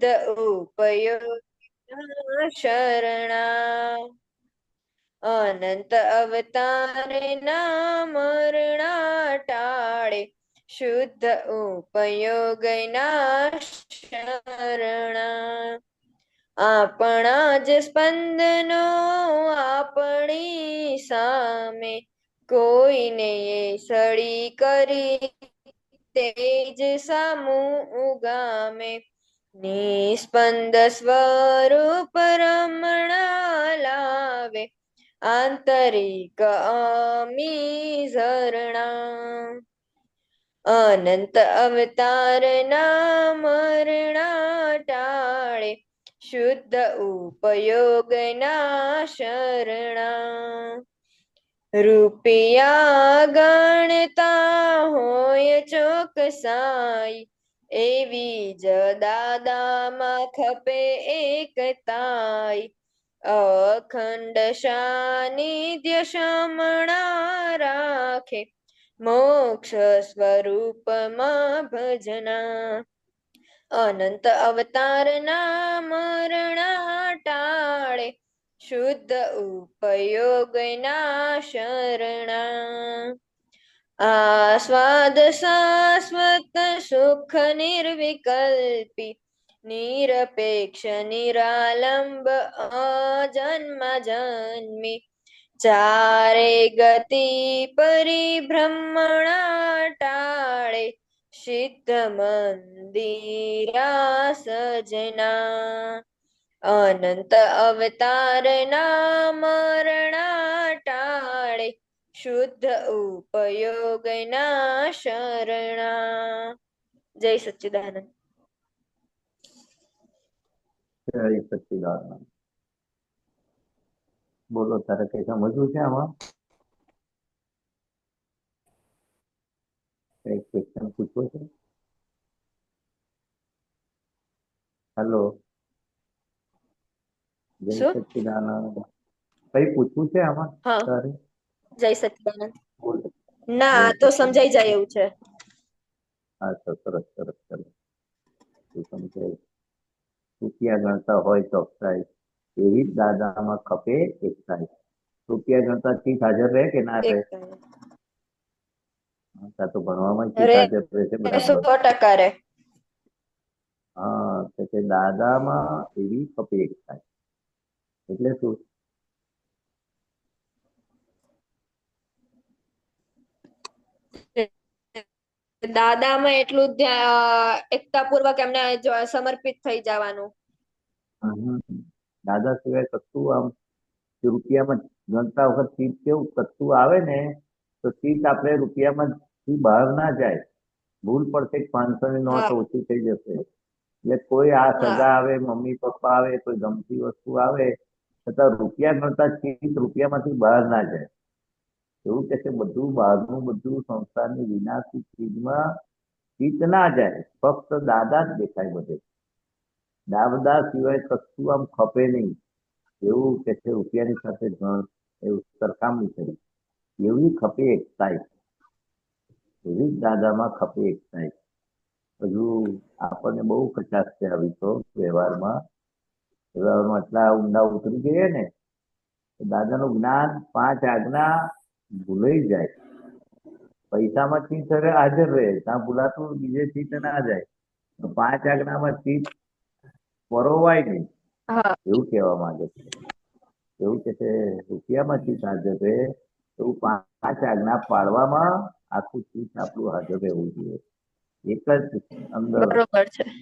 શુદ્ધ ઉપયોગ શરણા. અનંત અવતારે નામ ટાળે શુદ્ધ ઉપયોગ ના શરણા. આપણા જ સ્પંદનો આપણી સામે. કોઈને એ સળી કરી તેજ સામું ઉગામે. નિસ્પંદ સ્વરૂપ રમણા લાવે. આંતરિક અમી ઝરણા અનંત અવતાર ના મરણા ટાળે. શુદ્ધ ઉપયોગ ના શરણા. રૂપિયા ગણતા હોય ચોકસાઈ. એવી જ દાદામાં ખપે એકતાય અખંડ સાનિધ્ય શમણા રાખે. મોક્ષ સ્વરૂપમાં ભજના. અનંત અવતારના મરણા ટાળે. શુદ્ધ ઉપયોગના શરણા. આસ્વાદ શાશ્વત સુખ નિર્વિકલ્પી નિરપેક્ષ નિરાલંબ અજન્મ જન્મી ચારે ગતિ પરિભ્રમણા ટાળે સિદ્ધ મંદિરા સજના અનંત અવતારના મરણા શુદ્ધ ઉપયોગના શરણા. જય સચ્ચિદાનંદ. જય સચ્ચિદાનંદ. બોલો તારે કઈ સમજવું છે આમાં? કઈ ક્વેશ્ચન પૂછવો છે? હેલો જય? સચ્ચિદાનંદ. કઈ પૂછવું છે આમાં તારે? જય સચ્ચિદાનંદ બોલ ના તો સમજાઈ જાય એવું છે. અચ્છા સરસ સરસ સરસ. સમજાય રૂપિયા ગણતા હોય ચોકસાઈ એવી જ દાદામાં ખપે એકસાઈ રૂપિયા ગણતા ચીજ હાજર રહે કે ના રહે? તો ભણવામાં ચીજ હાજર રહે છે સો ટકા હા દાદામાં એવી ખપે એકસાઈ એટલે શું? દાદામાં એટલું ધ્યા- એકતાપૂર્વક એમને સમર્પિત થઈ જવાનું. દાદા સિવાય કશું આમ રૂપિયામાં ગણતા વખત ચીજ કેવું? કશું આવે ને તો ચીજ આપણે રૂપિયામાં થી બહાર ના જાય. ભૂલ પડશે પાંચસો ની નોટ ઓછી થઈ જશે. એટલે કોઈ આ સજા સગા આવે મમ્મી પપ્પા આવે કોઈ ગમતી વસ્તુ આવે છતાં રૂપિયા ગણતા ચીજ રૂપિયામાંથી બહાર ના જાય. એવું કે છે, બધું બહારનું બધું સંસારની વિનાશી ચીજમાં ચિત્ત જાય. ફક્ત દાદા જ દેખાય બધે. દાદા સિવાય કશું આમ ખપે નહીં. એવું કે છે, રૂપિયાની સાથે ગણ એવું સરખામણી કરી. એવી ખપે એકસાઈ એવી જ દાદામાં ખપે એકસાઈ હજુ આપણને બહુ કચાશ છે આવી તો વ્યવહારમાં. વ્યવહારમાં એટલા ઊંડા ઉતરી ગયા ને. દાદાનું જ્ઞાન પાંચ આજ્ઞા ભૂલાઈ જાય. પૈસામાં ચીજ હવે હાજર રહે. ત્યાં ભૂલાતું બીજે ચીજ ના જાય. પાંચ આજ્ઞામાં ચીજ પરોવાય નહીં. એવું કહેવા માંગે છે. એવું કે છે રૂપિયામાં ચીજ હાજર રહે એવું પાંચ આજ્ઞા પાડવામાં આખું ચીજ આપણું હાજર રહેવું જોઈએ. એક જ અંદર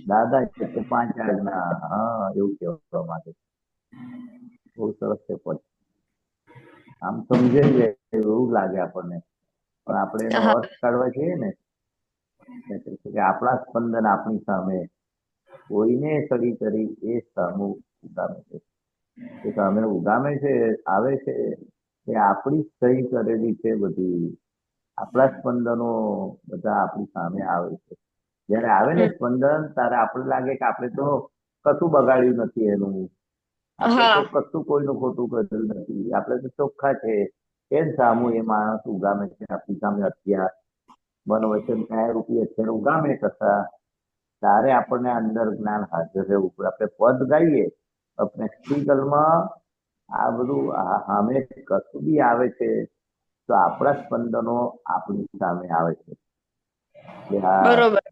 દાદા છે તો પાંચ આજ્ઞા હા એવું કહેવા માંગે છે. બહુ સરસ છે પણ આમ સમજાઈ જાય એવું લાગે આપણને. પણ આપણે એનો અર્થ કાઢવા જઈએ ને કે આપણા સ્પંદન આપણી સામે કોઈને સડી કરી એ સામુ ઉગામે છે. એ સામે ઉગામે છે આવે છે એ આપણી સહી કરેલી છે બધી. આપણા સ્પંદનો બધા આપણી સામે આવે છે. જ્યારે આવે ને સ્પંદન ત્યારે આપણે લાગે કે આપણે તો કશું બગાડ્યું નથી એનું. કશું કોઈનું ખોટું કર્યું નથી. આપણે તો ચોખ્ખા છે. કેમ સામું એ માણસ ઉગામે છે? આપણી સામે અત્યાર મન વચન કાયા રૂપી અત્યારે ઉગામે કરતા. ત્યારે આપણને અંદર જ્ઞાન હાજર રહેવું પડે. આપણે પદ ગાઈએ. આપણે પ્રેક્ટિકલમાં આ બધું સામે કશું બી આવે છે તો આપણા સ્પંદનો આપણી સામે આવે છે.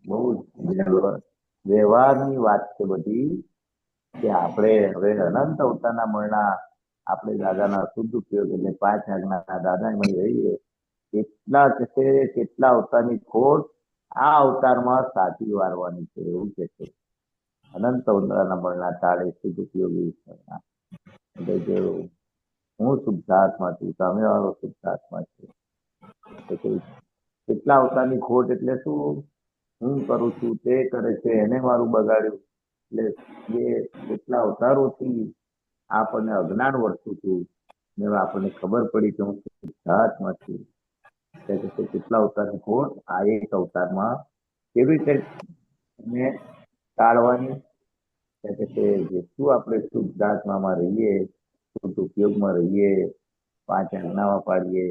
બહુ જ વ્યવહારની વાત છે બધી. કે આપણે હવે અનંત અવતારના મળના આપણે દાદાના શુદ્ધ ઉપયોગ એટલે પાંચ આજ્ઞાના દાદામાં રહીએ. કેટલા છે કેટલા અવતારની ખોટ આ અવતારમાં સાચી વારવાની છે, એવું કે છે. અનંત અવતારના મળના ટાળે, શુદ્ધ ઉપયોગી એટલે જે હું શુદ્ધાત્મા છું, તમે વાળો શુદ્ધાત્મા છે. કેટલા અવતારની ખોટ એટલે શું? હું કરું છું, તે કરે છે, એને મારું બગાડ્યું. એટલે જે કેટલા અવતારોથી આપણને અજ્ઞાન વર્ષું છું ને આપણને ખબર પડી કે હું સિદ્ધાર્થમાં છું. કેટલા અવતાર કોણ? આ એક અવતારમાં કેવી રીતે એને ટાળવાની? જેટલું આપણે શુદ્ધાત્મામાં રહીએ, શુદ્ધ ઉપયોગમાં રહીએ, પાંચ આજ્ઞામાં પાડીએ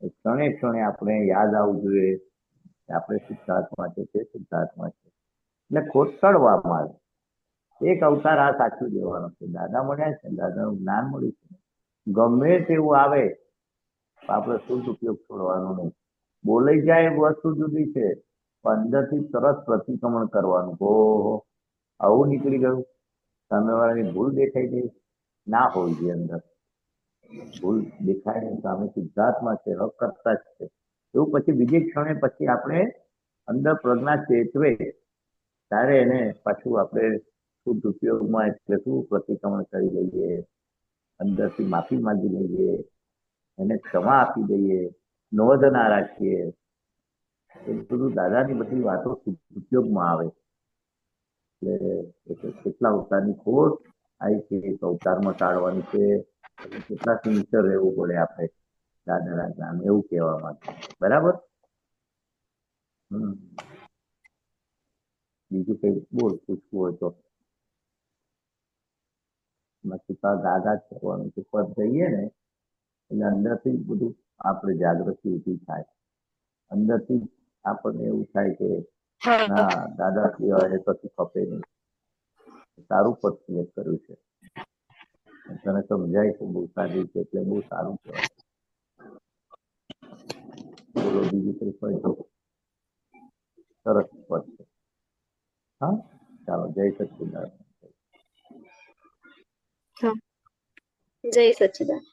ક્ષણે ક્ષણે આપણે યાદ આવવું જોઈએ આપણે આપણે શુદ્ધાત્મા છે તે શુદ્ધાત્મા છે. એટલે ખોટ ટળવામાં આવે એક અવતાર આ સાચું દેવાનો છે. દાદા મળ્યા છે દાદાનું જ્ઞાન મળ્યું છે. ગમે તેવું આવે આપણે શુદ્ધ ઉપયોગ છોડવાનો નહીં. બોલાઈ જાય એ વસ્તુ જુદી છે અંદરથી તરત પ્રતિક્રમણ કરવાનું. ઓહો, આવું નીકળી ગયું. સામેવાળાની ભૂલ દેખાઈ ગઈ. ના હોવી જોઈએ અંદર. ભૂલ દેખાય ને સામે સિદ્ધાર્થમાં છે હક કરતા જ છે. એવું પછી બીજી ક્ષણે પછી આપણે અંદર પ્રજ્ઞા ચેતવે, ત્યારે એને પાછું આપણે શુદ્ધ ઉપયોગમાં એટલે શું પ્રતિક્રમણ કરી લઈએ અંદરથી માફી માંગી લઈએ, એને ક્ષમા આપી દઈએ નોંધ ના રાખીએ, એ બધું દાદાની બધી વાતો ઉપયોગમાં આવે. એટલે કેટલા અવતારની ખોટ આવી છે અવતારમાં ટાળવાની છે કેટલા સિન્સર રહેવું પડે આપણે, દાદાના જ્ઞાન, એવું કહેવા માંગે. બરાબર? બીજું કઈ બોલ, પૂછવું હોય તો. બાકી તો આ દાદા જ કરવાનું છે. પદ જઈએ ને એટલે અંદરથી જ બધું આપણે જાગૃતિ ઊભી થાય. અંદરથી જ આપણને એવું થાય કે ના દાદા સિવાય કશું ખપે નહીં. સારું પદ સિલેક્ટ કર્યું છે. તને સમજાય છે બહુ સારી રીતે એટલે બહુ સારું કહેવાય. બોલો બીજી કઈ હોય તો સરસ પદ છે. હા? ચાલો જય સચિદાન જય સચ્ચિદાન